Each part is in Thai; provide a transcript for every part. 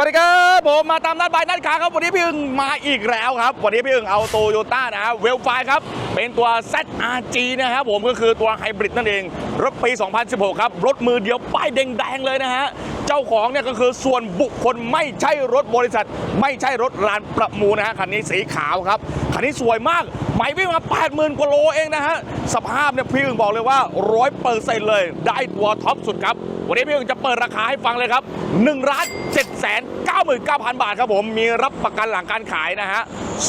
วัสดีครับผมมาตามนัดบายนัดขาครับวันนี้พี่อึงมาอีกแล้วครับ วันนี้พี่อึงเอาโตโยต้านะฮะเวลไฟครับ เป็นตัว ZRG นะครับผมก็คือตัวไฮบริดนั่นเอง รถปี 2016 ครับ รถมือเดียวป้ายแดงๆเลยนะฮะเจ้าของเนี่ยก็คือส่วนบุคคลไม่ใช่รถบริษัท ไม่ใช่รถรานประมูลนะฮะคันนี้สีขาวครับ คันนี้สวยมาก ไหมวิ่งมา 80,000กว่าโลเองนะฮะ สภาพเนี่ยพี่อึ่งบอกเลยว่าร้อยเปอร์เซ็นต์เลย ได้ตัวท็อปสุดครับ วันนี้พี่อึ่งจะเปิดราคาให้ฟังเลยครับ1ล้าน7แสน99,000 บาทครับผม มีรับประกันหลังการขายนะฮะ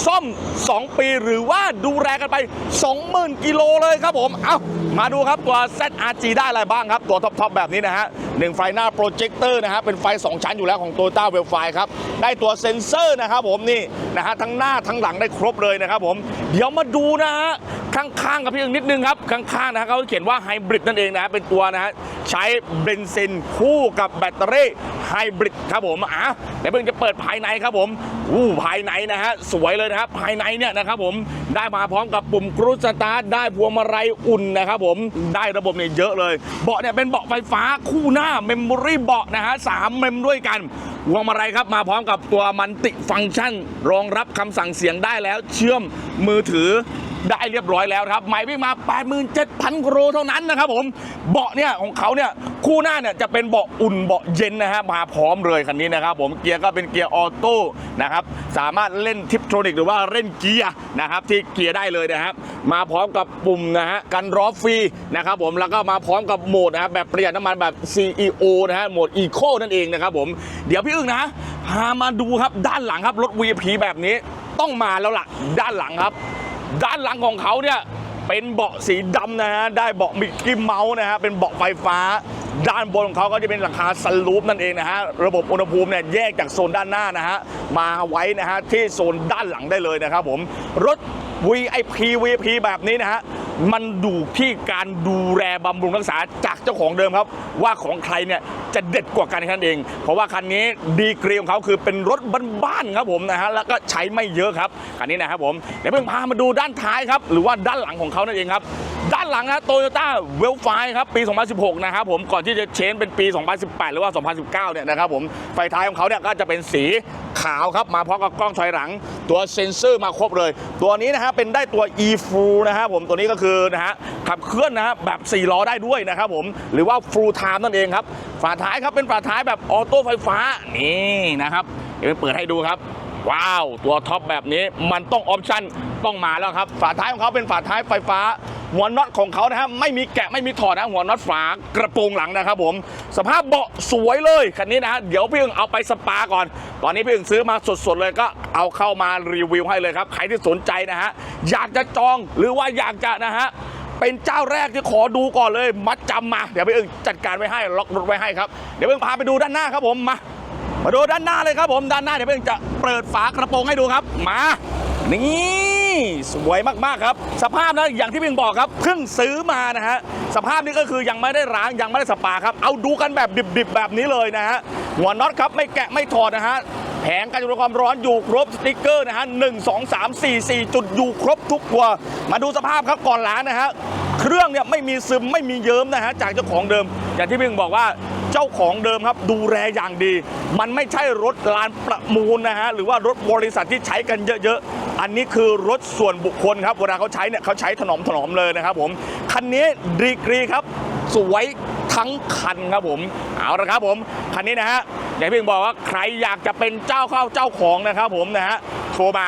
ซ่อม 2 ปีหรือว่าดูแลกันไป 20,000 กิโลเลยครับผม เอามาดูครับตัว ZRG ได้อะไรบ้างครับ ตัวท็อปๆแบบนี้นะฮะหนึ่งไฟหน้าโปรเจคเตอร์นะฮะเป็นไฟ 2 ชั้นอยู่แล้วของ Toyota w e l f i ครับ ได้ตัวเซ็นเซอร์นะครับผมนี่นะฮะทั้งหน้าทั้งหลังได้ครบเลยนะครับผมเดี๋ยวมาดูนะฮะ ข้างๆกับพี่อึงนิดนึงครับข้างๆนะฮะเขาเขียนว่าไฮบริดนั่นเองนะฮะเป็นตัวนะฮะใช้เบนซินคู่กับแบตเตอรี่ไฮบริดครับผมอะเดี๋ยวเพิ่งจะเปิดภายในครับผมอู้ภายในนะฮะสวยเลยนะครับภายในเนี่ยนะครับผมได้มาพร้อมกับปุ่มครูสตาร์ทได้พวงมาลัยอุ่นนะครับผมได้ระบบเนี่ยเยอะเลยเบาะเนี่ยเป็นเบาะไฟฟ้าคู่หน้าเมมโมรี่เบาะนะฮะสามเมมด้วยกันพวงมาลัยครับมาพร้อมกับตัวมันติฟังก์ชัน รองรับคำสั่งเสียงได้แล้วเชื่อมมือถือ ได้เรียบร้อยแล้วครับหมายวิ่งมา 87,000กิโลเท่านั้นนะครับผมเบาะเนี่ยของเขาเนี่ยคู่หน้าเนี่ยจะเป็นเบาะอุ่นเบาะเย็นนะฮะมาพร้อมเลยคันนี้นะครับผมเกียร์ก็เป็นเกียร์ออโต้นะครับสามารถเล่นทิปโทรนิกหรือว่าเล่นเกียร์นะครับที่เกียร์ได้เลยนะครับมาพร้อมกับปุ่มนะฮะกันร้อฟรีนะครับผมแล้วก็มาพร้อมกับโหมดนะครับแบบประหยัดน้ำมันแบบ CEO นะฮะโหมด Eco นั่นเองนะครับผมเดี๋ยวพี่อึ้งนะพามาดูครับด้านหลังครับรถ VIP แบบนี้ต้องมาแล้วล่ะด้านหลังครับ ด้านหลังของเขาเนี่ยเป็นเบาะสีดำนะฮะได้เบาะมิกกี้เมาส์นะฮะเป็นเบาะไฟฟ้า ด้านบนของเขาก็จะเป็นหลังคาสลูปนั่นเองนะฮะระบบอุณหภูมิเนี่ยแยกจากโซนด้านหน้านะฮะมาไว้นะฮะที่โซนด้านหลังได้เลยนะครับผมรถ VIP VIP แบบนี้นะฮะ มันดูที่การดูแลบำรุงรักษาจากเจ้าของเดิมครับ ว่าของใครเนี่ยจะเด็ดกว่ากันแค่นั้นเอง เพราะว่าคันนี้ดีกรีของเขาคือเป็นรถบ้านๆครับผมนะฮะแล้วก็ใช้ไม่เยอะครับคันนี้นะครับผมเดี๋ยวเพิ่งพามาดูด้านท้ายครับหรือว่าด้านหลังของเขานั่นเองครับ ด้านหลังนะโตโยต้าเวลไฟครับปี 2016 นะครับผมก่อนที่จะเชนเป็นปี 2018 หรือว่า 2019 เนี่ยนะครับผมไฟท้ายของเขาเนี่ยก็จะเป็นสีขาวครับมาพร้อมกับกล้องถอยหลัง ตัวเซ็นเซอร์มาครบเลย ตัวนี้นะฮะเป็นได้ตัว e f u นะครับผมตัวนี้ก็คือนะฮะขับเคลื่อนนะฮะแบบ4ล้อได้ด้วยนะครับผมหรือว่า full time นั่นเองครับฝาท้ายครับเป็นฝาท้ายแบบออโต้ไฟฟ้านี่นะครับเดี๋ยวไปเปิดให้ดูครับว้าว ตัวท็อปแบบนี้มันต้องออปชั่นต้องมาแล้วครับ ฝาท้ายของเขาเป็นฝาท้ายไฟฟ้า หัวน็อตของเขานะฮะไม่มีแกะไม่มีถอดนะหัวน็อตฝากระโปรงหลังนะครับผมสภาพเบาะสวยเลยคันนี้นะฮะเดี๋ยวพี่อึ่งเอาไปสปาก่อน ตอนนี้พี่อึ่งซื้อมาสดๆเลยก็เอาเข้ามารีวิวให้เลยครับใครที่สนใจนะฮะอยากจะจองหรือว่าอยากจะนะฮะเป็นเจ้าแรกที่ขอดูก่อนเลย มัดจำมา เดี๋ยวพี่อึงจัดการไว้ให้ล็อกรถไว้ให้ครับเดี๋ยวพี่อึงพาไปดูด้านหน้าครับผมมา มาดูด้านหน้าเลยครับผมด้านหน้าเดี๋ยวเพิ่งจะเปิดฝากระโปรงให้ดูครับ มา นี่ สวยมากๆครับ สภาพนะอย่างที่พิงบอกครับเพิ่งซื้อมานะฮะสภาพนี้ก็คือยังไม่ได้ล้างยังไม่ได้สปาครับเอาดูกันแบบดิบๆแบบนี้เลยนะฮะหัวน็อตครับไม่แกะไม่ถอดนะฮะแผงกันจุลความร้อนอยู่ครบสติ๊กเกอร์นะฮะหนึ่งสองสามสี่สี่จุดอยู่ครบทุกตัว มาดูสภาพครับก่อนล้างนะฮะเครื่องเนี่ยไม่มีซึมไม่มีเยิ้มนะฮะจากเจ้าของเดิม อย่างที่พี่อึ่งบอกว่าเจ้าของเดิมครับดูแลอย่างดี มันไม่ใช่รถลานประมูลนะฮะหรือว่ารถบริษัทที่ใช้กันเยอะๆ อันนี้คือรถส่วนบุคคลครับเวลาเขาใช้เนี่ยเขาใช้ถนอมถนอมเลยนะครับผมคันนี้ดีกรีครับสวยทั้งคันครับผมเอาละครับผมคันนี้นะฮะอย่างที่พี่อึ่งบอกว่าใครอยากจะเป็นเจ้าเข้าเจ้าของนะครับผมนะฮะโทรมา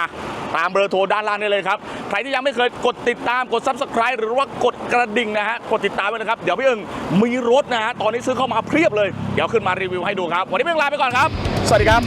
ตามเบอร์โทรด้านล่างได้เลยครับ ใครที่ยังไม่เคยกดติดตามกด subscribe หรือว่ากดกระดิ่งนะฮะ กดติดตามไว้นะครับ เดี๋ยวพี่เอิงมีรถนะฮะ ตอนนี้ซื้อเข้ามาเพียบเลย เดี๋ยวขึ้นมารีวิวให้ดูครับ วันนี้พี่เอิงลาไปก่อนครับ สวัสดีครับ